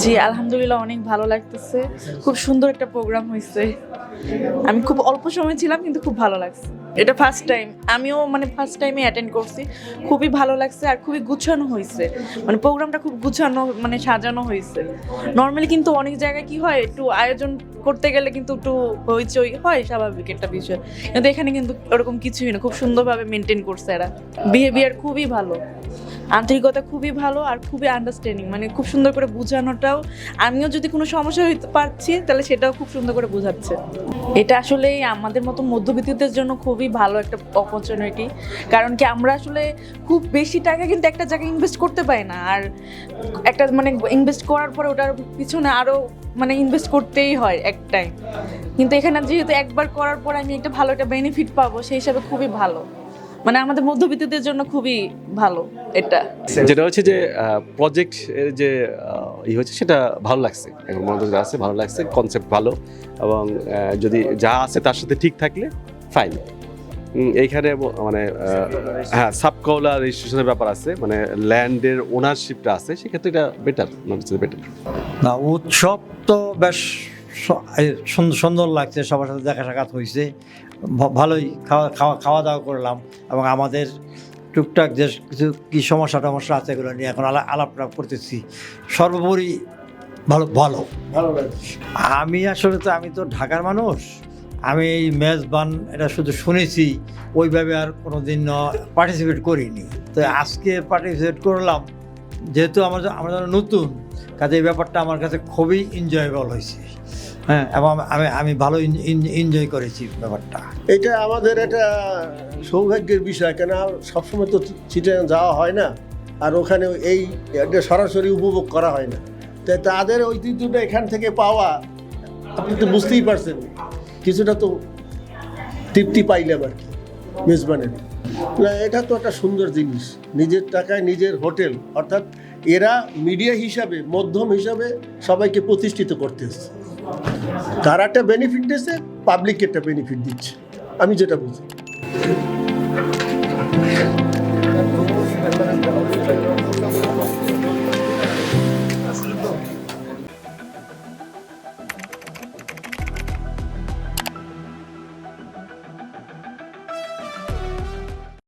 জি, আলহামদুলিল্লাহ, অনেক ভালো লাগতেছে। খুব সুন্দর একটা প্রোগ্রাম হয়েছে আমি খুব অল্প সময় ছিলাম, কিন্তু খুব ভালো লাগছে। এটা ফার্স্ট টাইম আমিও মানে ফার্স্ট টাইমে অ্যাটেন্ড করছি। খুবই ভালো লাগছে আর খুবই গুছানো হয়েছে। মানে প্রোগ্রামটা খুব গুছানো মানে সাজানো হয়েছে। নর্মালি কিন্তু অনেক জায়গায় কি হয়, একটু আয়োজন করতে গেলে কিন্তু একটু হইচই হয়, স্বাভাবিক একটা বিষয়। কিন্তু এখানে কিন্তু ওরকম কিছুই না, খুব সুন্দরভাবে মেনটেন করছে এরা। বিহেভিয়ার খুবই ভালো। আন্তরিকতা খুবই ভালো আর খুবই আন্ডারস্ট্যান্ডিং মানে খুব সুন্দর করে বোঝানোটাও। আমিও যদি কোনো সমস্যা হইতে পারছি, তাহলে সেটাও খুব সুন্দর করে বোঝাচ্ছে। এটা আসলে আমাদের মতো মধ্যবিত্তদের জন্য খুবই ভালো একটা অপরচুনিটি কারণ কি আমরা আসলে খুব বেশি টাকা কিন্তু একটা জায়গায় ইনভেস্ট করতে পারি না। আর একটা মানে ইনভেস্ট করার পরে ওটার পিছনে আরও মানে ইনভেস্ট করতেই হয় একটাই। কিন্তু এখানে যেহেতু একবার করার পর আমি একটা ভালো একটা বেনিফিট পাবো, সেই হিসাবে খুবই ভালো। মানে আমাদের মধ্যবিত্তদের জন্য খুবই ভালো এটা। যেটা হচ্ছে যে প্রজেক্ট যে ই হচ্ছে সেটা ভালো লাগছে। এখন মনোযোগ আছে, ভালো লাগছে কনসেপ্ট ভালো এবং যদি যা আছে তার সাথে ঠিক থাকলে ফাইন এইখানে মানে হ্যাঁ সাবকৌলা রেজিস্ট্রেশনের ব্যাপার আছে মানে ল্যান্ডের ওনারশিপটা আছে সেক্ষেত্রে এটা বেটার বেটার না উৎসব তো বেশ সুন্দর সুন্দর লাগছে সবার সাথে দেখা সাক্ষাৎ হয়েছে ভালোই খাওয়া খাওয়া খাওয়া দাওয়া করলাম এবং আমাদের টুকটাক যে কিছু কী সমস্যা টমস্যা আছে এগুলো নিয়ে এখন আলা আলাপটা করতেছি। সর্বোপরি ভালো ভালো। ভালো লাগছে। আমি আসলে তো আমি তো ঢাকার মানুষ। আমি এই মেজবান, এটা শুধু শুনেছি, ওইভাবে আর কোনো দিন পার্টিসিপেট করিনি। তো আজকে পার্টিসিপেট করলাম, যেহেতু আমার আমার জন্য নতুন, কাজে এই ব্যাপারটা আমার কাছে খুবই এনজয়েবল হয়েছে। হ্যাঁ এবং আমি আমি ভালো এনজয় করেছি ব্যাপারটা। এটা আমাদের একটা সৌভাগ্যের বিষয়, কেন সবসময় তো চিটে যাওয়া হয় না, আর ওখানে এই এটা সরাসরি উপভোগ করা হয় না। তাদের ঐতিহ্যটা এখান থেকে পাওয়া, আপনি তো বুঝতেই পারছেন। কিছুটা তো তৃপ্তি পাইলাম আর কি, মেজবানের। না, এটা তো একটা সুন্দর জিনিস, নিজের টাকায় নিজের হোটেল, অর্থাৎ এরা মিডিয়া হিসাবে, মধ্যম হিসাবে সবাইকে প্রতিষ্ঠিত করতে এসছে। তারা একটা বেনিফিট দিচ্ছে পাবলিককে একটা বেনিফিট দিচ্ছে, আমি যেটা বুঝি।